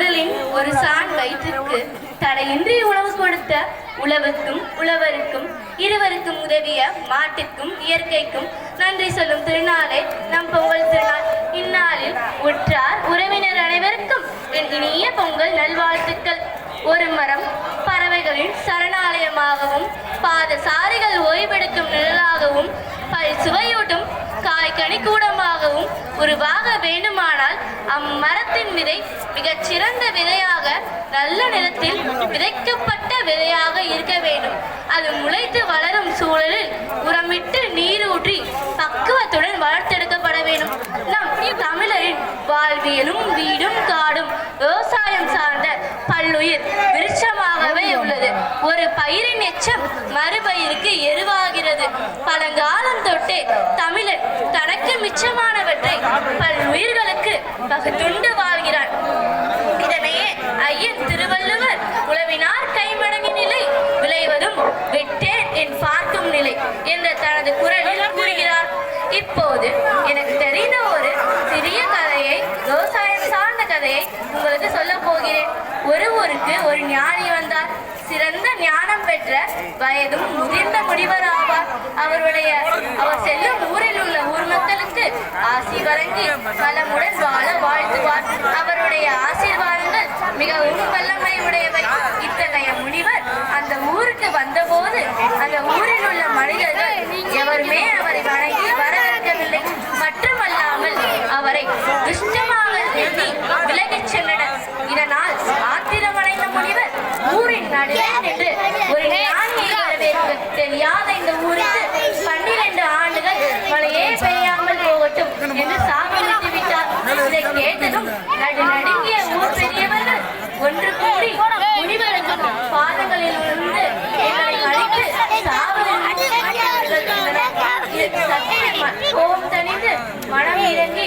உடலின் ஒரு சான் வயிற்றுக்கு தடையின்றி உணவு கொடுத்த உழவுக்கும் உழவருக்கும் இருவருக்கும் உதவிய மாட்டிற்கும் இயற்கைக்கும் நன்றி சொல்லும் திருநாளே நம் பொங்கல் திருநாள். இந்நாளில் உற்றார் உறவினர் அனைவருக்கும் என் இனிய பொங்கல் நல்வாழ்த்துக்கள். ஒரு மரம் பறவைகளின் சரணாலயமாகவும் பாதசாரிகள் ஓய்வெடுக்கும் நிழலாகவும் பல் சுவையூட்டும் காய்கனி கூடமாகவும் உருவாக வேண்டுமானால் அம்மரத்தின் விதை மிகச் சிறந்த விதையாக நல்ல நிலத்தில் விதைக்கப்பட்ட விதையாக இருக்க வேண்டும். அது முளைத்து வளரும் சூழலில் வாழ்வியலும் வீடும் காடும் விவசாயம் சார்ந்த பல்லுயிர் விருட்சமாகவே உள்ளது. ஒரு பயிரின் எச்சம் மறுபயிருக்கு எருவாகிறது. பழங்காலம் தொட்டே தமிழன் தனக்கு மிச்சமானவற்றை பல்லுயிர்களுக்கு பகுத்துண்டு வாழ்கிறான். இதனையே ஐயன் திருவள்ளுவர் உழவினார் கைமடங்கி நிலை விளைவதும் விட்டேன் என் பார்க்கும் நிலை என்ற தனது குரலில் கூறுகிறார். இப்போது கதையை உங்களுக்கு சொல்ல போகிறேன். ஒரு ஊருக்கு ஒரு ஞானி வந்தார். சிறந்த ஞானம் பெற்ற வயதும் முதிர்ந்த முனிவர் ஆவார். அவருடைய அவர் செல்லும் ஊரில் உள்ள ஊர் மக்களுக்கு ஆசி வழங்கி பலமுடன் வாழ வாழ்த்துவார். அவருடைய ஆசீர்வாதங்கள் மிகவும் வல்லமை உடையவை இத்தகைய முனிவர் அந்த ஊருக்கு வந்தபோது அந்த ஊரில் உள்ள மனிதர்கள் எவருமே அவரை வணங்கி வரவேற்கவில்லை. மட்டுமல்லாமல் அவரை விஷ்ணு நாடு ஒரு ஞானியை வரவேற்பு தெரியாத இந்த ஊருக்கு பன்னிரண்டு ஆண்டுகள் மழையே பெய்யாமல் போகட்டும் என்று சாமி விட்டார். இதை கேட்டதும் நடு நடுங்கிய ஊர் பெரியவர்கள் ஒன்று கூடி முனிவருக்கும் பாதங்களில் இருந்து கோபம் தணிந்து மனம் இறங்கி